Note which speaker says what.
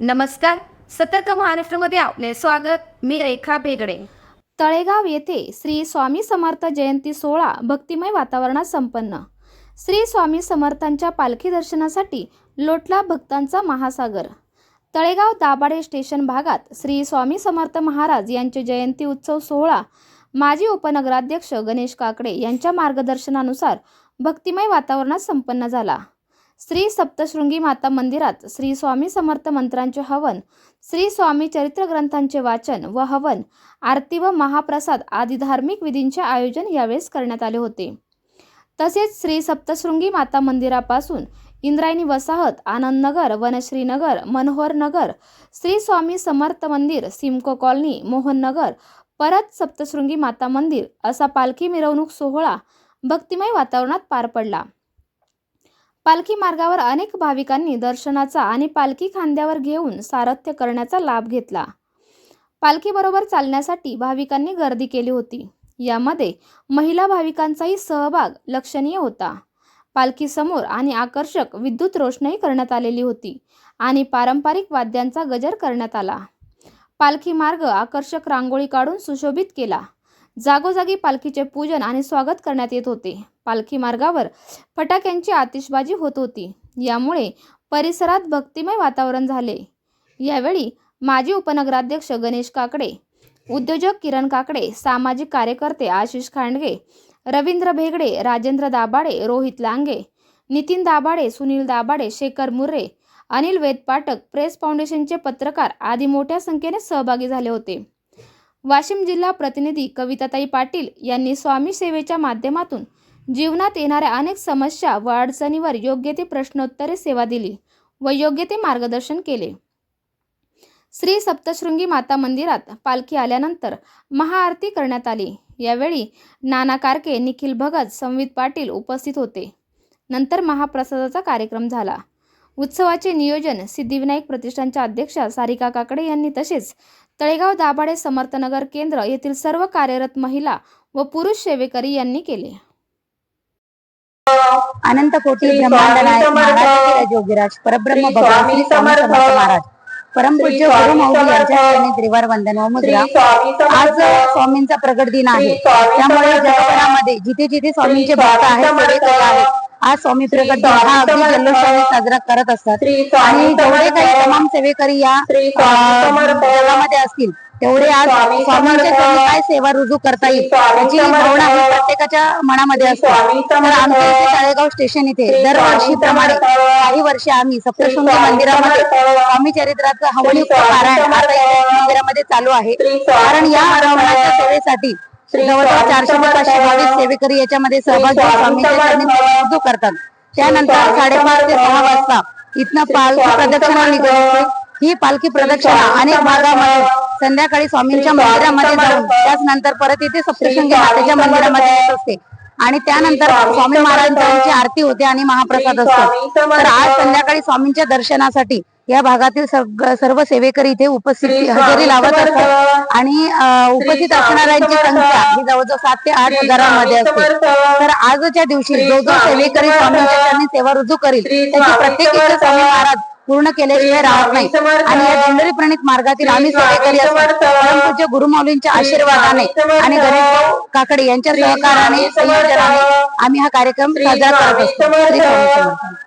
Speaker 1: नमस्कार. सतर्क महाराष्ट्रामध्ये आपले स्वागत. मी रेखा बेगडे
Speaker 2: तळेगाव येथे श्री स्वामी समर्थ जयंती सोहळा भक्तिमय वातावरणात संपन्न. श्री स्वामी समर्थांच्या पालखी दर्शनासाठी लोटला भक्तांचा महासागर. तळेगाव दाभाडे स्टेशन भागात श्री स्वामी समर्थ महाराज यांचे जयंती उत्सव सोहळा माजी उपनगराध्यक्ष गणेश काकडे यांच्या मार्गदर्शनानुसार भक्तिमय वातावरणात संपन्न झाला. श्री सप्तशृंगी माता मंदिरात श्री स्वामी समर्थ मंत्रांचे हवन श्री स्वामी चरित्र ग्रंथांचे वाचन व हवन आरती व महाप्रसाद आदी धार्मिक विधींचे आयोजन यावेळेस करण्यात आले होते. तसेच श्री सप्तशृंगी माता मंदिरापासून इंद्रायणी वसाहत आनंदनगर वनश्रीनगर मनोहर नगर श्री स्वामी समर्थ मंदिर सिमको कॉलनी मोहननगर परत सप्तशृंगी माता मंदिर असा पालखी मिरवणूक सोहळा भक्तिमय वातावरणात पार पडला. पालखी मार्गावर अनेक भाविकांनी दर्शनाचा आणि पालखी खांद्यावर घेऊन सारथ्य करण्याचा लाभ घेतला. पालखीबरोबर चालण्यासाठी भाविकांनी गर्दी केली होती. यामध्ये महिला भाविकांचाही सहभाग लक्षणीय होता. पालखीसमोर आणि आकर्षक विद्युत रोषणाई करण्यात आलेली होती आणि पारंपरिक वाद्यांचा गजर करण्यात आला. पालखी मार्ग आकर्षक रांगोळी काढून सुशोभित केला. जागोजागी पालखीचे पूजन आणि स्वागत करण्यात येत होते. पालखी मार्गावर फटाक्यांची आतिषबाजी होत होती. यामुळे परिसरात भक्तिमय वातावरण झाले. यावेळी माजी उपनगराध्यक्ष गणेश काकडे उद्योजक किरण काकडे सामाजिक कार्यकर्ते आशिष खांडगे रवींद्र भेगडे राजेंद्र दाभाडे रोहित लांगे नितीन दाभाडे सुनील दाभाडे शेखर मुर्रे अनिल वेदपाठक प्रेस फाउंडेशनचे पत्रकार आदी मोठ्या संख्येने सहभागी झाले होते. वाशिम जिल्हा प्रतिनिधी कविताताई पाटील यांनी स्वामी सेवेच्या माध्यमातून जीवनात येणाऱ्या अनेक समस्या व अडचणीवर योग्य ते प्रश्नोत्तरे सेवा दिली व योग्य ते मार्गदर्शन केले. श्री सप्तशृंगी माता मंदिरात पालखी आल्यानंतर महाआरती करण्यात आली. यावेळी नाना कारके निखिल भगत संवित पाटील उपस्थित होते. नंतर महाप्रसादाचा कार्यक्रम झाला. उत्सवाचे नियोजन सिद्धिविनायक प्रतिष्ठानच्या अध्यक्षा सारिका काकडे यांनी तसेच तळेगाव दाभाडे समर्थनगर केंद्र येथील सर्व कार्यरत महिला व पुरुष सेवेकरी यांनी केले
Speaker 3: अनंत कोटी ब्रह्मांड
Speaker 4: समर्थ.
Speaker 3: महाराज परब्रह्म भगवान श्री
Speaker 4: समर्थ.
Speaker 3: परमपूज्य गुरु
Speaker 4: समर्थ.
Speaker 3: यांच्या चरणी त्रिवार वंदन व मुद्रा आज स्वामींचा प्रगट दिन आहे त्यामुळे. जगभरामध्ये जिथे जिथे स्वामींचे भक्त आहेत आज स्वामी हा अगदी. जल्लोषाने साजरा करत असतात आणि जेवढे. काही तमाम सेवेकरी या. जगामध्ये असतील तेवढे आज
Speaker 4: स्वामी
Speaker 3: स्वामींच्या काय सेवा रुजू करता येईल याची. भावना ही प्रत्येकाच्या मनामध्ये असते तर. आमच्या इथे तळेगाव स्टेशन इथे
Speaker 4: स्वामी समर्थ.
Speaker 3: काही वर्षे आम्ही सप्तशृंगी मंदिरामध्ये. स्वामी चरित्राचं हवनयुक्त पारायण. आता मंदिरामध्ये चालू आहे कारण या सेवेसाठी जवळजवळ चारशे ते. पाचशे बावीस सेवेकरी याच्यामध्ये सहभागी स्वामींच्या चरणी करतात त्यानंतर साडेपाच ते. सहा वाजता इथनं पालखी प्रदक्षिणा. निघाली ही पालखी प्रदक्षिणा अनेक. भागामध्ये संध्याकाळी स्वामींच्या
Speaker 4: स्वामी
Speaker 3: मंदिरामध्ये जाऊन. त्याच नंतर परत इथे सप्तशृंगी मातेच्या. मंदिरामध्ये येत असते आणि त्यानंतर
Speaker 4: स्वामी.
Speaker 3: महाराजांची आरती होते आणि महाप्रसाद असतो. तर आज संध्याकाळी स्वामींच्या दर्शनासाठी या भागातील सर्व सेवेकरी इथे उपस्थित हजेरी
Speaker 4: स्वामी
Speaker 3: लावत. असतात आणि उपस्थित
Speaker 4: स्वामी
Speaker 3: असणाऱ्यांची. संख्या ही जवळजवळ सात ते आठ हजारांमध्ये
Speaker 4: स्वामी
Speaker 3: असते. तर आजच्या दिवशी जो जो
Speaker 4: स्वामी
Speaker 3: सेवेकरी. स्वामींच्या चरणी सेवा रुजू करील त्याची
Speaker 4: स्वामी
Speaker 3: प्रत्येक इच्छा. स्वामी महाराज पूर्ण केल्याशिवाय राहत
Speaker 4: स्वामी
Speaker 3: नाही. आणि या दिंडोरी प्रणित मार्गातील आम्ही
Speaker 4: स्वामी
Speaker 3: सेवेकरी. परमपूज्य गुरुमौलींच्या
Speaker 4: श्री
Speaker 3: आशीर्वादाने
Speaker 4: स्वामी.
Speaker 3: आणि गणेश काकडे यांच्या सहकाराने
Speaker 4: स्वामी.
Speaker 3: संयोजनाने आम्ही हा कार्यक्रम साजरा करत
Speaker 4: स्वामी
Speaker 3: असतो